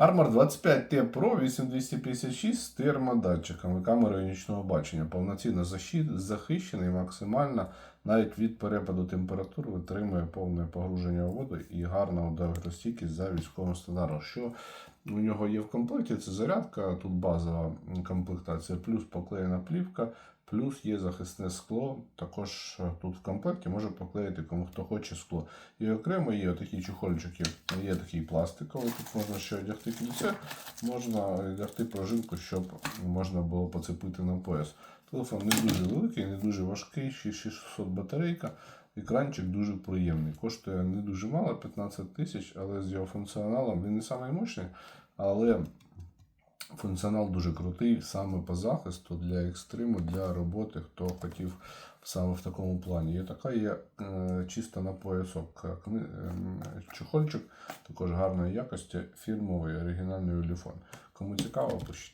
Armor 25T Pro 8256 з термодатчиками камерою нічного бачення. Повноцінно захищений максимально навіть від перепаду температури витримує повне погруження у воду і гарна ударостійкість за військовим стандартом. Що у нього є в комплекті, це зарядка, тут базова комплектація, плюс поклеєна плівка, плюс є захисне скло. Також е, тут в комплекті може поклеїти кому хто хоче скло. І окремо є такі чухольчики, є такий пластиковий, тут можна ще одягти кільце, можна одягти пружинку, щоб можна було поцепити на пояс. Телефон не дуже великий, не дуже важкий, 6600 батарейка. Екранчик дуже приємний. Коштує не дуже мало, 15 тисяч, але з його функціоналом він не наймощний, але функціонал дуже крутий саме по захисту для екстриму, для роботи, хто хотів саме в такому плані. Є така є е, чисто на поясок е, чохольчик, також гарної якості, фірмовий оригінальний уліфон. Кому цікаво, пишіть.